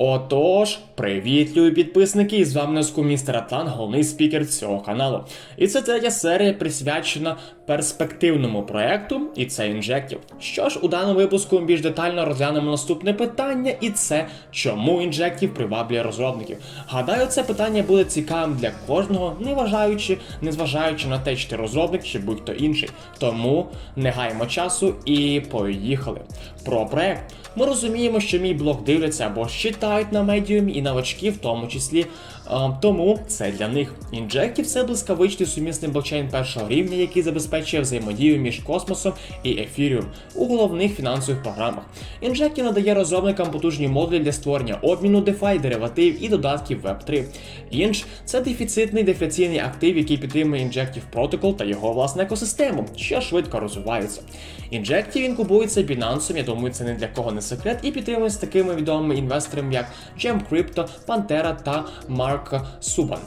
Отож, привіт, любі підписники! З вами на зв'язку містер Атлан, головний спікер цього каналу. І це третя серія присвячена перспективному проекту, і це інжектів. Що ж, у даному випуску ми більш детально розглянемо наступне питання, і це чому інжектів приваблює розробників. Гадаю, це питання буде цікавим для кожного, не вважаючи, не зважаючи на те, чи ти розробник, чи будь-хто інший. Тому не гаємо часу і поїхали. Про проект. Ми розуміємо, що мій блог дивляться або ж читають на медіумі і новачки в тому числі. Е, тому це для них. Інжектів це блискавичний сумісний блокчейн першого рівня, який забезпечує взаємодію між космосом і ефіріум у головних фінансових програмах. Інжектів надає розробникам потужні модулі для створення обміну, DeFi, дериватив і додатків Web3. Інж це дефіцитний дефляційний актив, який підтримує Injective Protocol та його власну екосистему, що швидко розвивається. Injective інкубується Binance, я думаю, це не для кого не секрет, і підтримується такими відомими інвесторами, як Jam Crypto, Pantera та Mark Cuban.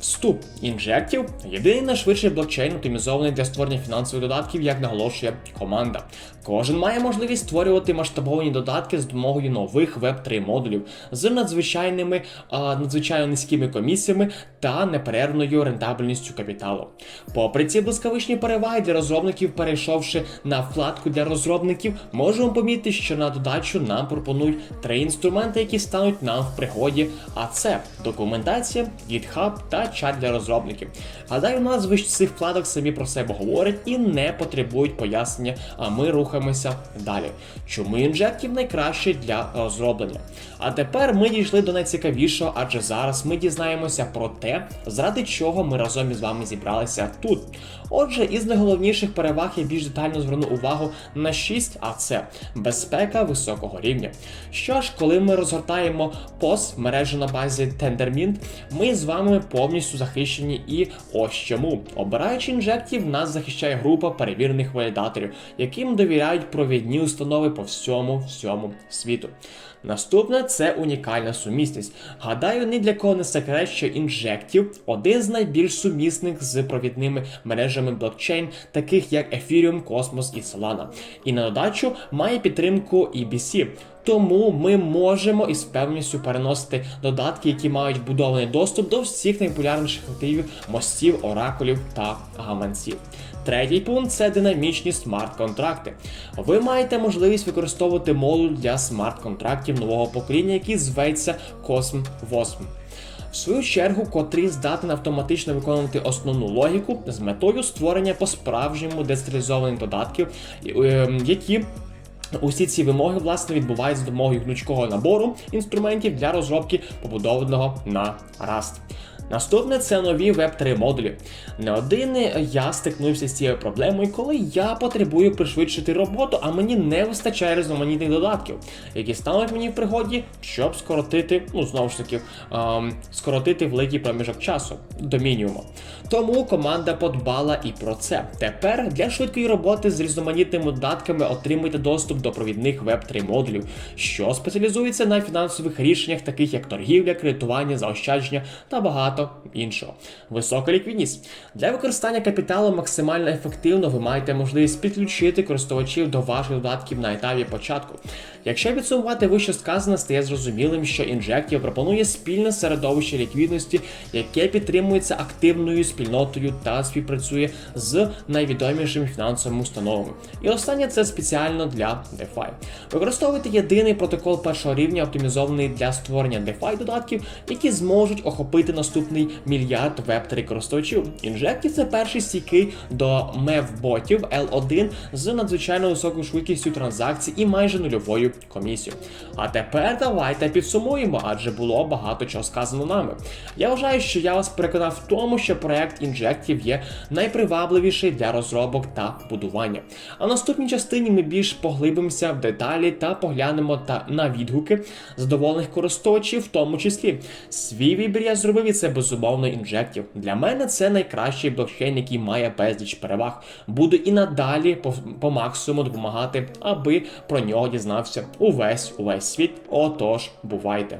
Вступ інжектів єдиний найшвидший блокчейн, оптимізований для створення фінансових додатків, як наголошує команда. Кожен має можливість створювати масштабовані додатки з допомогою нових веб 3 модулів з надзвичайними а, надзвичайно низькими комісіями та неперервною рентабельністю капіталу. Попри ці блискавичні переваги для розробників, перейшовши на вкладку для розробників, можемо помітити, що на додачу нам пропонують три інструменти, які стануть нам в пригоді. А це документація, GitHub та чат для розробників. Гадаю, назви цих вкладок самі про себе говорять і не потребують пояснення, а ми рухаємося далі. Чому інжектів найкраще для розроблення? А тепер ми дійшли до найцікавішого, адже зараз ми дізнаємося про те, заради чого ми разом із вами зібралися тут. Отже, із найголовніших переваг я більш детально зверну увагу на 6, а це безпека високого рівня. Що ж, коли ми розгортаємо POS, мережу на базі TenderMint, ми з вами повністю захищені і ось чому. Обираючи інжектів, нас захищає група перевірених валідаторів, яким довіряють провідні установи по всьому всьому світу. Наступне це унікальна сумісність. Гадаю, ні для кого не секрет, що інжектів один з найбільш сумісних з провідними мережами блокчейн, таких як Ethereum, Cosmos і Solana. І на додачу має підтримку EBC. Тому ми можемо із певністю переносити додатки, які мають вбудований доступ до всіх найпопулярніших активів, мостів, оракулів та гаманців. Третій пункт це динамічні смарт-контракти. Ви маєте можливість використовувати модуль для смарт-контрактів нового покоління, який зветься Cosm 8. В свою чергу, котрий здатен автоматично виконувати основну логіку з метою створення по-справжньому децентралізованих додатків, е, які Усі ці вимоги власне відбуваються з допомогою гнучкого набору інструментів для розробки побудованого на Rust. Наступне це нові Web3 модулі. Не один я стикнувся з цією проблемою, коли я потребую пришвидшити роботу, а мені не вистачає різноманітних додатків, які стануть мені в пригоді, щоб скоротити, ну знову ж таки, ем, скоротити великий проміжок часу до мінімуму. Тому команда подбала і про це. Тепер для швидкої роботи з різноманітними додатками отримуйте доступ до провідних Web3 модулів, що спеціалізуються на фінансових рішеннях, таких як торгівля, кредитування, заощадження та багато іншого. Висока ліквідність. Для використання капіталу максимально ефективно ви маєте можливість підключити користувачів до ваших додатків на етапі початку. Якщо підсумувати вище сказане, стає зрозумілим, що Injective пропонує спільне середовище ліквідності, яке підтримується активною спільнотою та співпрацює з найвідомішими фінансовими установами. І останнє це спеціально для DeFi. Використовуйте єдиний протокол першого рівня, оптимізований для створення DeFi додатків, які зможуть охопити наступний мільярд Web3 користувачів. Injective – це перший стійкий до MEV-ботів L1 з надзвичайно високою швидкістю транзакцій і майже нульовою комісією. А тепер давайте підсумуємо, адже було багато чого сказано нами. Я вважаю, що я вас переконав в тому, що проект Injective є найпривабливіший для розробок та будування. А в наступній частині ми більш поглибимося в деталі та поглянемо та на відгуки задоволених користувачів, в тому числі. Свій вибір я зробив і це безумовно інжектів. Для мене це найкращий блокчейн, який має безліч переваг. Буду і надалі по, по максимуму допомагати, аби про нього дізнався увесь увесь світ. Отож, бувайте.